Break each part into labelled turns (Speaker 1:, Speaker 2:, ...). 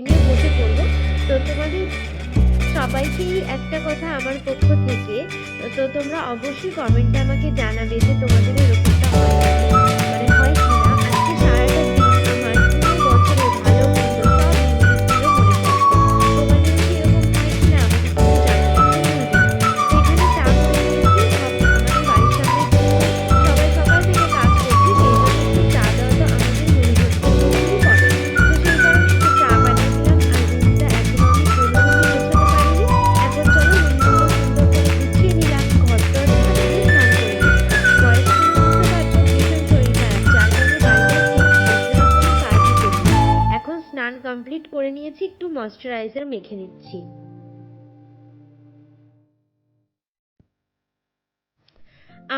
Speaker 1: নিয়ে বসে পড়ব তো তোমাদের সবাইকেই একটা কথা আমার পক্ষ থেকে, তো তোমরা অবশ্যই কমেন্টে আমাকে জানাবে যে তোমাদের এরকমটা হয় ময়শ্চারাইজার মেখে নিচ্ছি।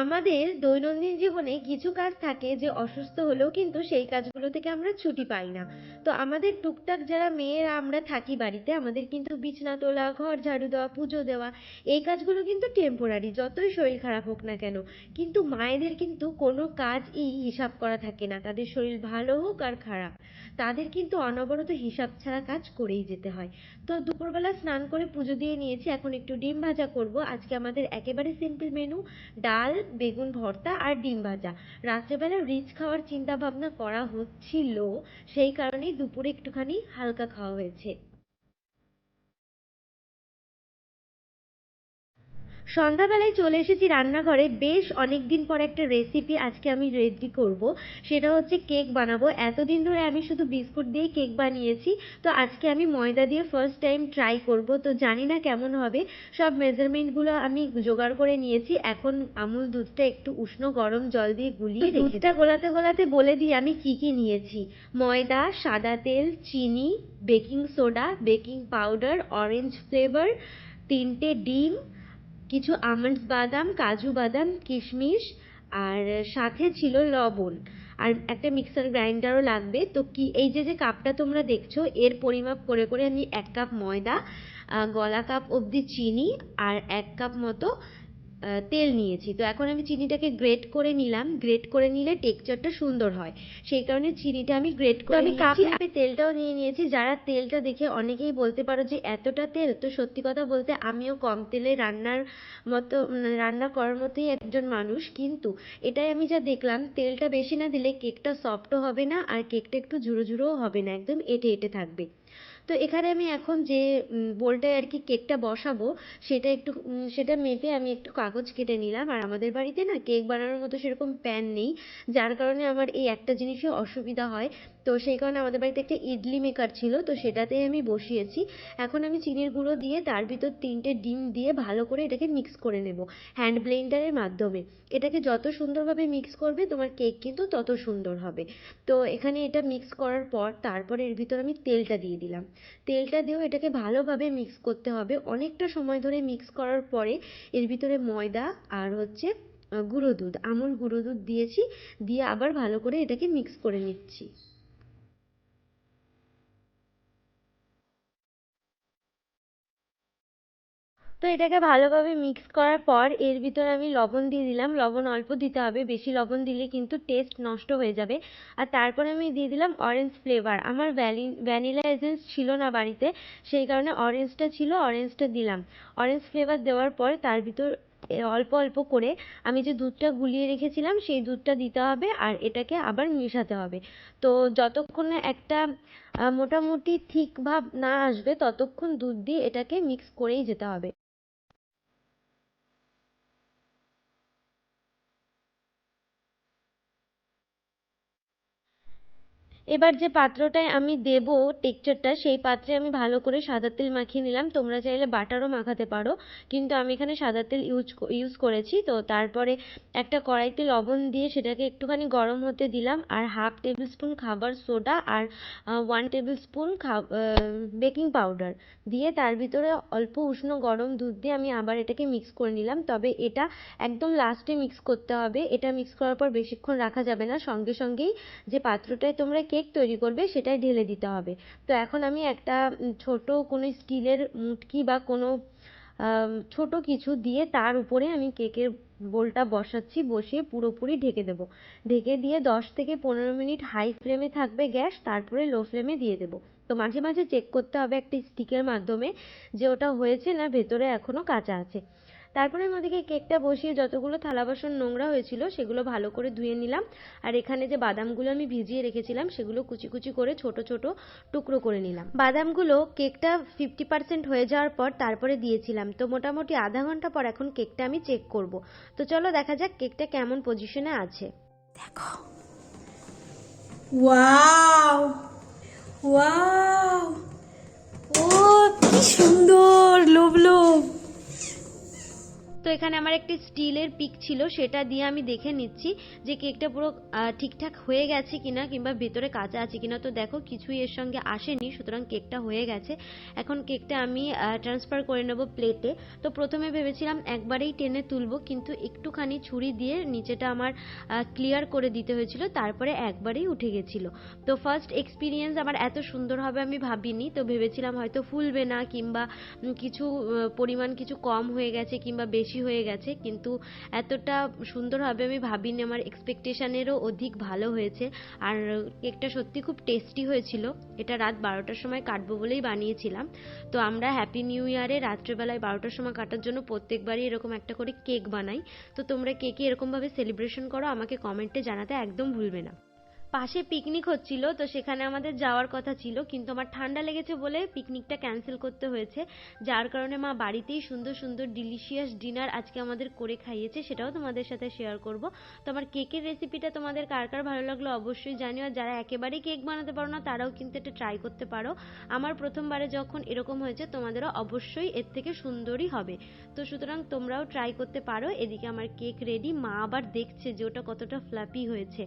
Speaker 1: আমাদের দৈনন্দিন জীবনে কিছু কাজ থাকে যে অসুস্থ হলেও কিন্তু সেই কাজগুলো থেকে আমরা ছুটি পাই না। তো আমাদের টুকটাক যারা মেয়েরা আমরা থাকি বাড়িতে, আমাদের কিন্তু বিছনা তোলা, ঘর ঝাড়ু দেওয়া, পুজো দেওয়া, এই কাজগুলো কিন্তু টেম্পোরারি যতই শরীর খারাপ হোক না কেন। কিন্তু মায়েদের কিন্তু কোনো কাজই হিসাব করা থাকে না। তাদের শরীর ভালো হোক আর খারাপ, তাদের কিন্তু অনবরত হিসাব ছাড়া কাজ করেই যেতে হয়। তো দুপুরবেলা স্নান করে পুজো দিয়ে নিয়েছি, এখন একটু ডিম ভাজা করব। আজকে আমাদের একেবারে সিম্পল মেনু ডাল বেগুন ভর্তা আর ডিম ভাজা। রাত্রেবেলা রিচ খাওয়ার চিন্তা ভাবনা করা হচ্ছিল, সেই কারণেই দুপুরে একটুখানি হালকা খাওয়া হয়েছে। সন্ধ্যাবেলায় চলে এসেছি রান্নাঘরে। বেশ অনেক দিন পর একটা রেসিপি আজকে আমি রেডি করব। সেটা হচ্ছে কেক বানাবো। এতদিন ধরে আমি শুধু বিস্কুট দিয়েই কেক বানিয়েছি। তো আজকে আমি ময়দা দিয়ে ফার্স্ট টাইম ট্রাই করব। তো জানি না কেমন হবে। সব মেজারমেন্টগুলো আমি জোগাড় করে নিয়েছি। এখন আমুল দুধটা একটু উষ্ণ গরম জল দিয়ে গুলিয়ে দুধটা গোলাতে গোলাতে বলে দিই আমি কি কি নিয়েছি? ময়দা সাদা তেল চিনি baking soda baking powder orange flavour তিনটে ডিম কিছু আমন্ডস বাদাম, কাজু বাদাম, কিশমিশ আর সাথে ছিল লবণ। আর একটা মিক্সার গ্রাইন্ডারও লাগবে। তো কি, এই যে যে কাপটা তোমরা দেখছ, এর পরিমাপ করে করে আমি এক কাপ ময়দা গলা কাপ অবধি চিনি আর এক কাপ মতো তেল নিয়েছি। তো এখন আমি চিনিটাকে গ্রেট করে নিলাম। গ্রেট করে নিলে টেক্সচারটা সুন্দর হয়। সেই কারণে চিনিটা আমি গ্রেট করে আমি কাপে তেলটাও নিয়ে নিয়েছি। যারা তেলটা দেখে অনেকেই বলতে পারো যে এতটা তেল? তো সত্যি কথা বলতে আমিও কম তেলে রান্নার মতো রান্না করার মতোই একজন মানুষ। কিন্তু এটাই আমি যা দেখলাম তেলটা বেশি না দিলে কেকটা সফটও হবে না আর কেকটা একটু ঝুরো ঝুরোও হবে না। একদম এঁটে এঁটে থাকবে। তো এখানে আমি এখন যে বোলটায় আর কি কেকটা বসাবো, সেটা একটু সেটা মেপে আমি একটু কাগজ কেটে নিলাম। আর আমাদের বাড়িতে না কেক বানানোর মতো সেরকম প্যান নেই। যার কারণে আমার এই একটা জিনিসে অসুবিধা হয়। তো সেই কারণে আমাদের বাড়িতে একটা ইডলি মেকার ছিল, তো সেটাতেই আমি বসিয়েছি। এখন আমি চিনির গুঁড়ো দিয়ে তার ভিতর তিনটে ডিম দিয়ে ভালো করে এটাকে মিক্স করে নেব হ্যান্ড ব্লেন্ডারের মাধ্যমে। এটাকে যত সুন্দরভাবে মিক্স করবে তোমার কেক কিন্তু তত সুন্দর হবে। তো এখানে এটা মিক্স করার পর তারপরে এর ভিতর আমি তেলটা দিয়ে দিলাম। তেলটা দিয়েও এটাকে ভালোভাবে মিক্স করতে হবে। অনেকটা সময় ধরে মিক্স করার পরে এর ভিতরে ময়দা আর হচ্ছে গুঁড়ো দুধ, আমুল গুঁড়ো দুধ দিয়েছি, দিয়ে আবার ভালো করে এটাকে মিক্স করে নিচ্ছি। তো এটাকে ভালোভাবে মিক্স করার পর এর ভিতরে আমি লবণ দিয়ে দিলাম। লবণ অল্প দিতে হবে, বেশি লবণ দিলে কিন্তু টেস্ট নষ্ট হয়ে যাবে। আর তারপরে আমি দিয়ে দিলাম অরেঞ্জ ফ্লেভার আমার ভ্যানি ভ্যানিলা এসেন্স ছিল না বাড়িতে, সেই কারণে অরেঞ্জটা ছিল অরেঞ্জটা দিলাম। অরেঞ্জ ফ্লেভার দেওয়ার পর তার ভিতর অল্প অল্প করে আমি যে দুধটা গুলিয়ে রেখেছিলাম, সেই দুধটা দিতে হবে আর এটাকে আবার মেশাতে হবে। তো যতক্ষণ একটা মোটামুটি ঠিক ভাব না আসবে, ততক্ষণ দুধ দিয়ে এটাকে মিক্স করেই যেতে হবে। এবার যে পাত্রটায় আমি দেব টেক্সচারটা, সেই পাত্রে আমি ভালো করে সাদা তেল মাখিয়ে নিলাম। তোমরা চাইলে বাটারও মাখাতে পারো। কিন্তু আমি এখানে সাদা তেল ইউজ ইউজ করেছি। তো তারপরে একটা কড়াইতে লবণ দিয়ে সেটাকে একটুখানি গরম হতে দিলাম। আর হাফ টেবিল স্পুন খাবার সোডা আর one tablespoon baking powder দিয়ে তার ভিতরে অল্প উষ্ণ গরম দুধ দিয়ে আমি আবার এটাকে মিক্স করে নিলাম। তবে এটা একদম লাস্টে মিক্স করতে হবে। এটা মিক্স করার পর বেশিক্ষণ রাখা যাবে না। সঙ্গে সঙ্গেই যে পাত্রটায় তোমরা কেক তৈরি করবে, সেটাই ঢেলে দিতে হবে। তো এখন আমি একটা ছোট কোনো স্টিলের মুটকি বা কোনো ছোট কিছু দিয়ে তার উপরে আমি কেকের বোলটা বসাচ্ছি, বসিয়ে পুরোপুরি ঢেকে দেবো। ঢেকে দিয়ে দশ থেকে পনেরো মিনিট হাই ফ্লেমে থাকবে গ্যাস, তারপরে লো ফ্লেমে দিয়ে দেবো। তো মাঝে মাঝে চেক করতে হবে একটা স্টিকের মাধ্যমে যে ওটা হয়েছে না ভেতরে এখনও কাঁচা আছে। তারপরে আমি ওদিকে কেকটা বসিয়ে যতগুলো থালা বাসন নোংরা হয়েছিল সেগুলো ভালো করে ধুয়ে নিলাম। আর এখানে যে বাদামগুলো আমি ভিজিয়ে রেখেছিলাম সেগুলো কুচি কুচি করে ছোট ছোট টুকরো করে নিলাম। বাদামগুলো কেকটা ফিফটি পার্সেন্ট হয়ে যাওয়ার পর তারপরে দিয়েছিলাম। তো মোটামুটি আধা ঘণ্টা পর এখন কেকটা আমি চেক করব। তো চলো দেখা যাক কেকটা কেমন পজিশনে আছে।
Speaker 2: দেখো। ওয়াও! ওয়াও! ও কি সুন্দর লোভ লোভ।
Speaker 1: তো এখানে আমার একটি স্টিলের পিক ছিল, সেটা দিয়ে আমি দেখে নিচ্ছি যে কেকটা পুরো ঠিকঠাক হয়ে গেছে কিনা কিংবা ভেতরে কাঁচা আছে কিনা। তো দেখো, কিছুই এর সঙ্গে আসেনি, সুতরাং কেকটা হয়ে গেছে। এখন কেকটা আমি ট্রান্সফার করে নেব প্লেটে তো প্রথমে ভেবেছিলাম একবারেই টেনে তুলবো, কিন্তু একটুখানি ছুরি দিয়ে নিচেটা আমার ক্লিয়ার করে দিতে হয়েছিল, তারপরে একবারেই উঠে গেছিল। তো ফার্স্ট এক্সপিরিয়েন্স আমার এত সুন্দর হবে আমি ভাবিনি, তো ভেবেছিলাম হয়তো ফুলবে না কিংবা কিছু পরিমাণ কিছু কম হয়ে গেছে কিংবা বেশি হয়ে গেছে, কিন্তু এতটা সুন্দর হবে আমি ভাবিনি, আমার এক্সপেকটেশনেরও অধিক ভালো হয়েছে। আর কেকটা সত্যি খুব টেস্টি হয়েছিল, এটা রাত বারোটার সময় কাটবো বলেই বানিয়েছিলাম। তো আমরা হ্যাপি নিউ ইয়ারে রাত্রেবেলায় বারোটার সময় কাটার জন্য প্রত্যেকবারই এরকম একটা করে কেক বানাই। তো তোমরা কে এরকমভাবে সেলিব্রেশন করো, আমাকে কমেন্টে জানাতে একদম ভুলবে না। পাশে পিকনিক হচ্ছিল, তো সেখানে আমাদের যাওয়ার কথা ছিল, কিন্তু আমার ঠান্ডা লেগেছে বলে পিকনিকটা ক্যান্সেল করতে হয়েছে, যার কারণে মা বাড়িতেই সুন্দর সুন্দর ডিলিশিয়াস ডিনার আজকে আমাদের করে খাইয়েছে, সেটাও তোমাদের সাথে শেয়ার করব। তো আমার কেকের রেসিপিটা তোমাদের কার কার ভালো লাগল অবশ্যই জানিও, আর যারা একেবারেই কেক বানাতে পারো না, তারাও কিন্তু এটা ট্রাই করতে পারো। আমার প্রথমবারে যখন এরকম হয়েছে, তোমাদেরও অবশ্যই এর থেকে সুন্দরই হবে। তো সুতরাং তোমরাও ট্রাই করতে পারো, এদিকে আমার কেক রেডি মা আবার দেখছে যে ওটা কতটা ফ্লাপি হয়েছে।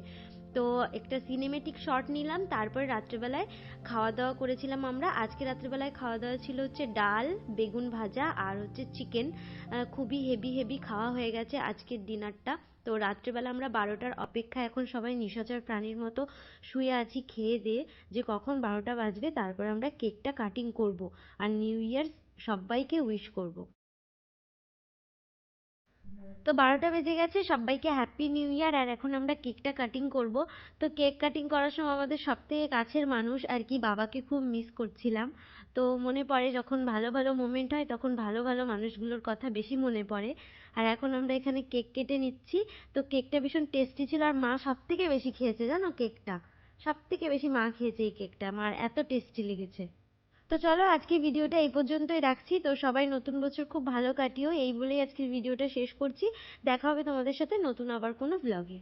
Speaker 1: তো একটা সিনেমেটিক শট নিলাম, তারপরে রাত্রেবেলায় খাওয়া দাওয়া করেছিলাম আমরা। আজকে রাত্রেবেলায় খাওয়া দাওয়া ছিল হচ্ছে ডাল, বেগুন ভাজা আর হচ্ছে চিকেন খুবই হেভি হেভি খাওয়া হয়ে গেছে আজকের ডিনারটা তো রাত্রেবেলা আমরা বারোটার অপেক্ষা এখন সবাই নিশাচর প্রাণীর মতো শুয়ে আছি খেয়ে দিয়ে যে কখন বারোটা বাজবে, তারপর আমরা কেকটা কাটিং করব। আর নিউ ইয়ার সবাইকে উইশ করব। তো বারোটা বেজে গেছে, সবাইকে হ্যাপি নিউ ইয়ার আর এখন আমরা কেকটা কাটিং করব। তো কেক কাটিং করার সময় আমাদের সব থেকে কাছের মানুষ আর কি বাবাকে খুব মিস করছিলাম। তো মনে পড়ে যখন ভালো ভালো মোমেন্ট হয়, তখন ভালো ভালো মানুষগুলোর কথা বেশি মনে পড়ে। আর এখন আমরা এখানে কেক কেটে নিচ্ছি। তো কেকটা ভীষণ টেস্টি ছিল, আর মা সব থেকে বেশি খেয়েছে জানো কেকটা? সব থেকে বেশি মা খেয়েছে এই কেকটা, আমার এত টেস্টি লেগেছে। তো চলো আজকে ভিডিওটা এই পর্যন্তই রাখছি। তো সবাই নতুন বছর খুব ভালো কাটিও। এই বলেই আজকের ভিডিওটা শেষ করছি। দেখা হবে তোমাদের সাথে নতুন আবার কোনো ব্লগে